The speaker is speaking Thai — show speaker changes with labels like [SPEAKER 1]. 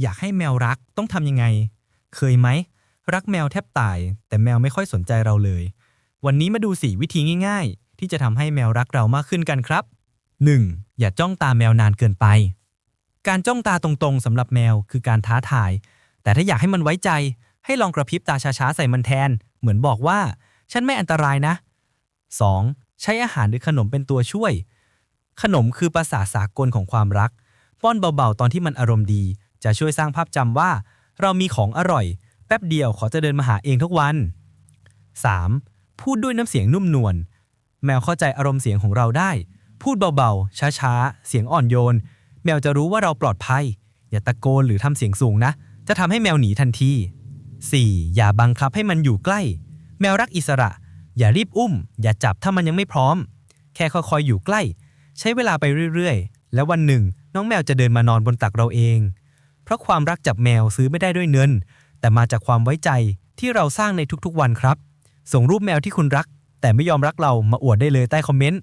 [SPEAKER 1] อยากให้แมวรักต้องทำยังไง เคยไหม รักแมวแทบตาย แต่แมวไม่ค่อยสนใจเราเลย วันนี้มาดูสี่วิธีง่ายๆ ที่จะทำให้แมวรักเรามากขึ้นกันครับ 1. อย่าจ้องตาแมวนานเกินไป การจ้องตาตรงๆสำหรับแมวคือการท้าทาย แต่ถ้าอยากให้มันไว้ใจ ให้ลองกระพริบตาช้าๆใส่มันแทน เหมือนบอกว่า ฉันไม่อันตรายนะ 2. ใช้อาหารหรือขนมเป็นตัวช่วย ขนมคือภาษาสากลของความรัก ป้อนเบาๆตอนที่มันอารมณ์ดี จะช่วยสร้างภาพจำว่า เรามีของอร่อย แป๊บเดียวขอจะเดินมาหาเองทุกวัน 3. พูดด้วยน้ำเสียงนุ่มนวลแมวเข้าใจอารมณ์เสียงของเราได้ พูดเบาๆ ช้าๆ เสียงอ่อนโยน แมวจะรู้ว่าเราปลอดภัย อย่าตะโกนหรือทำเสียงสูงนะ จะทำให้แมวหนีทันที 4. อย่าบังคับให้มันอยู่ใกล้ แมวรักอิสระ อย่ารีบอุ้ม อย่าจับถ้ามันยังไม่พร้อม แค่ค่อยๆ อยู่ใกล้ ใช้เวลาไปเรื่อยๆ แล้ววันหนึ่ง น้องแมวจะเดินมานอนบนตักเราเอง เพราะความรักจับแมวซื้อไม่ได้ด้วยเงิน แต่มาจากความไว้ใจที่เราสร้างในทุกๆวันครับ ส่งรูปแมวที่คุณรัก แต่ไม่ยอมรักเรามาอวดได้เลยใต้คอมเมนต์